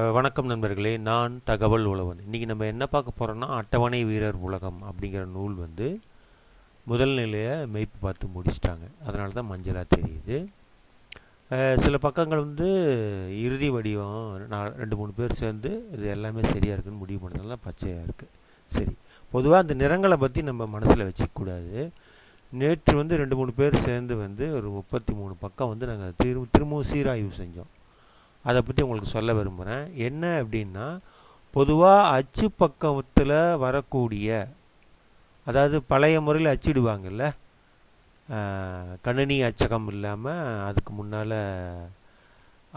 வணக்கம் நண்பர்களே நான் தகவல் உழவன். இன்றைக்கி நம்ம என்ன பார்க்க போகிறோம்னா அட்டவணை வீரர் உலகம் அப்படிங்கிற நூல் வந்து முதல் நிலையை மெய்ப்பு பார்த்து முடிச்சிட்டாங்க. அதனால தான் மஞ்சளாக தெரியுது சில பக்கங்கள் வந்து இறுதி வடிவம் நான் ரெண்டு மூணு பேர் சேர்ந்து இது எல்லாமே சரியாக இருக்குன்னு முடிவு பண்ணதால பச்சையாக இருக்குது சரி பொதுவாக அந்த நிறங்களை பற்றி நம்ம மனசில் வச்சுக்கக்கூடாது நேற்று வந்து ரெண்டு மூணு பேர் சேர்ந்து வந்து ஒரு முப்பத்தி மூணு பக்கம் வந்து நாங்கள் திரு திரும்பவும் சீராய்வு செஞ்சோம். அதை பற்றி உங்களுக்கு சொல்ல விரும்புகிறேன் என்ன அப்படின்னா பொதுவாக அச்சு பக்கத்தில் வரக்கூடிய அதாவது பழைய முறையில் அச்சிடுவாங்கல்ல கணினி அச்சகம் இல்லாமல் அதுக்கு முன்னால்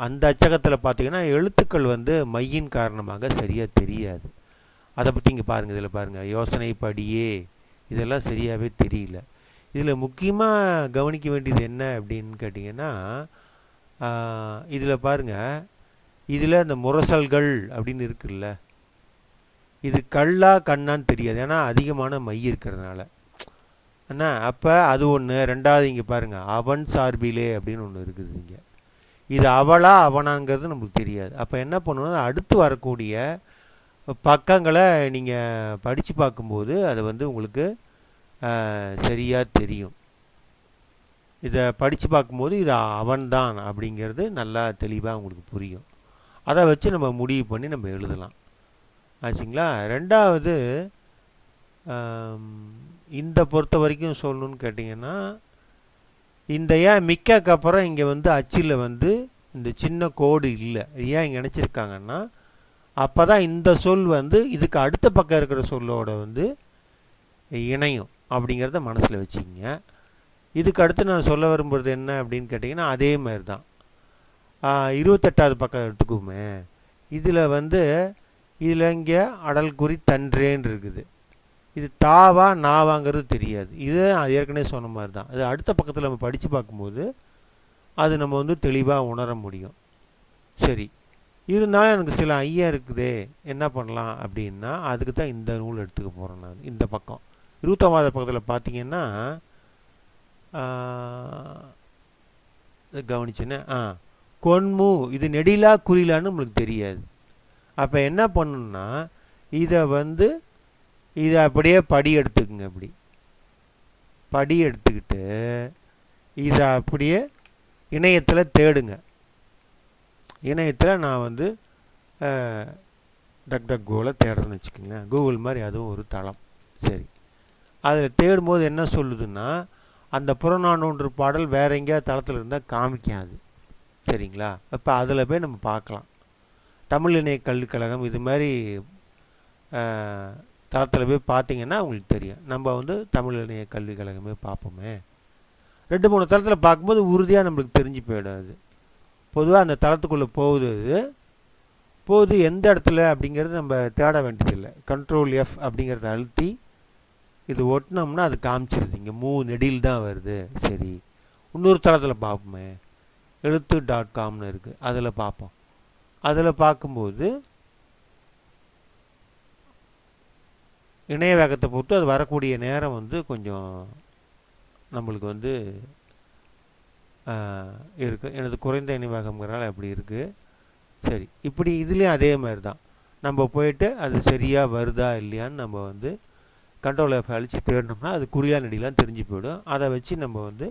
அந்த அச்சகத்தில் பார்த்தீங்கன்னா எழுத்துக்கள் வந்து மையின் காரணமாக சரியாக தெரியாது. அதை பற்றி இங்கே பாருங்கள் இதில் பாருங்கள் யோசனை படியே இதெல்லாம் சரியாகவே தெரியல. இதில் முக்கியமாக கவனிக்க வேண்டியது என்ன அப்படின்னு கேட்டிங்கன்னா இதில் பாருங்கள் இதில் இந்த முரசல்கள் அப்படின்னு இருக்குல்ல. இது கல்லா கண்ணான்னு தெரியாது. ஏன்னா அதிகமான மை இருக்கிறதுனால. அண்ணா அப்போ அது ஒன்று ரெண்டாவது இங்கே பாருங்கள் அவன் சார்பிலே அப்படின்னு ஒன்று இருக்குது இங்கே. இது அவளா அவனாங்கிறது நம்மளுக்கு தெரியாது. அப்போ என்ன பண்ணணும் அடுத்து வரக்கூடிய பக்கங்களை நீங்கள் படித்து பார்க்கும்போது அது வந்து உங்களுக்கு சரியாக தெரியும். இதை படித்து பார்க்கும்போது இது அவன்தான் அப்படிங்கிறது நல்லா தெளிவாக உங்களுக்கு புரியும். அதை வச்சு நம்ம முடிவு பண்ணி நம்ம எழுதலாம். ஆச்சுங்களா? ரெண்டாவது இந்த பொறுத்த வரைக்கும் சொல்லணும்னு கேட்டிங்கன்னா இந்த ஏன் மிக்கக்கு அப்புறம் இங்கே வந்து அச்சில் வந்து இந்த சின்ன கோடு இல்லை. ஏன் இங்கே நினச்சிருக்காங்கன்னா அப்போ தான் இந்த சொல் வந்து இதுக்கு அடுத்த பக்கம் இருக்கிற சொல்லோட வந்து இணையும் அப்படிங்கிறத மனசில் வச்சுக்கிங்க. இதுக்கு அடுத்து நான் சொல்ல விரும்புறது என்ன அப்படின்னு கேட்டிங்கன்னா அதே மாதிரி தான் இருபத்தெட்டாவது பக்கம் எடுத்துக்குமே இதில் வந்து இதில் இங்கே அடல் குறி தன்றேன்னு இருக்குது. இது தாவா நாவாங்கிறது தெரியாது. இது அது ஏற்கனவே சொன்ன மாதிரி தான் அது அடுத்த பக்கத்தில் நம்ம படித்து பார்க்கும்போது அது நம்ம வந்து தெளிவாக உணர முடியும். சரி. இருந்தாலும் எனக்கு சில ஐயா இருக்குதே. என்ன பண்ணலாம் அப்படின்னா அதுக்கு தான் இந்த நூல் எடுத்துக்க போகிறேன் நான். இந்த பக்கம். இருபத்தொம்பது பக்கத்தில் பார்த்தீங்கன்னா கவனிச்சேன்னா ஆ. கொன்மு இது நெடிலா குறிலான்னு நம்மளுக்கு தெரியாது. அப்போ என்ன பண்ணணும்னா இதை வந்து இதை அப்படியே படி எடுத்துக்குங்க அப்படி. படி எடுத்துக்கிட்டு இதை அப்படியே இணையத்தில் தேடுங்க. இணையத்தில் நான் வந்து டக் டக் கோவில் தேடுறேன்னு வச்சுக்கோங்களேன். கூகுள் மாதிரி அதுவும் ஒரு தளம். சரி. அதில் தேடும்போது என்ன சொல்லுதுன்னா அந்த புறநானூன்று பாடல் வேற எங்கேயாவது தளத்தில் இருந்தால் காமிக்காது. சரிங்களா? அப்போ அதில் போய் நம்ம பார்க்கலாம். தமிழ் இணைய கல்விக்கழகம் இது மாதிரி தளத்தில் போய் பார்த்தீங்கன்னா உங்களுக்கு தெரியும். நம்ம வந்து தமிழ் இணைய கல்விக்கழகமே பார்ப்போமே. ரெண்டு மூணு தளத்தில் பார்க்கும்போது உறுதியாக நம்மளுக்கு தெரிஞ்சு போயிடும் அது பொதுவாக அந்த தளத்துக்குள்ளே போகுது அது. போகுது எந்த இடத்துல அப்படிங்கிறது நம்ம தேட வேண்டியதில்லை. கண்ட்ரோல் எஃப் அப்படிங்கிறத அழுத்தி இது ஒட்டினோம்னா அது காமிச்சிருது. இங்கே மூ நெடில் தான் வருது. சரி. இன்னொரு தளத்தில் பார்ப்போமே எழுத்து டாட் காம்னு இருக்குது அதில் பார்ப்போம் அதில் பார்க்கும்போது இணைய வேகத்தை பொறுத்து அது வரக்கூடிய நேரம் வந்து கொஞ்சம் நம்மளுக்கு வந்து இருக்குது எனது குறைந்த இணைவேகம்ங்கிறனால அப்படி இருக்குது சரி. இப்படி இதுலேயும் அதே மாதிரி தான் நம்ம போயிட்டு அது சரியாக வருதா இல்லையான்னு நம்ம வந்து கண்ட்ரோல் எஃப் அழிச்சு தேடினோம்னா அது குறியா நடிகலாம் தெரிஞ்சு போயிடும். அதை வச்சு நம்ம வந்து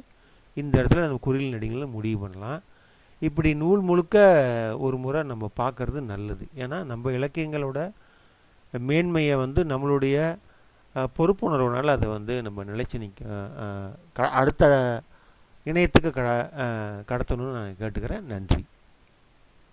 இந்த இடத்துல நம்ம குறியல் நடிகளை முடிவு பண்ணலாம். இப்படி நூல் முழுக்க ஒரு முறை நம்ம பார்க்கறது நல்லது. ஏன்னா நம்ம இலக்கியங்களோட மேன்மையை வந்து நம்மளுடைய பொறுப்புணர்வுனால அதை வந்து நம்ம நிலைச்சி நிற்க க அடுத்த இணையத்துக்கு கட கடத்தணும்னு நான் கேட்டுக்கிறேன். நன்றி.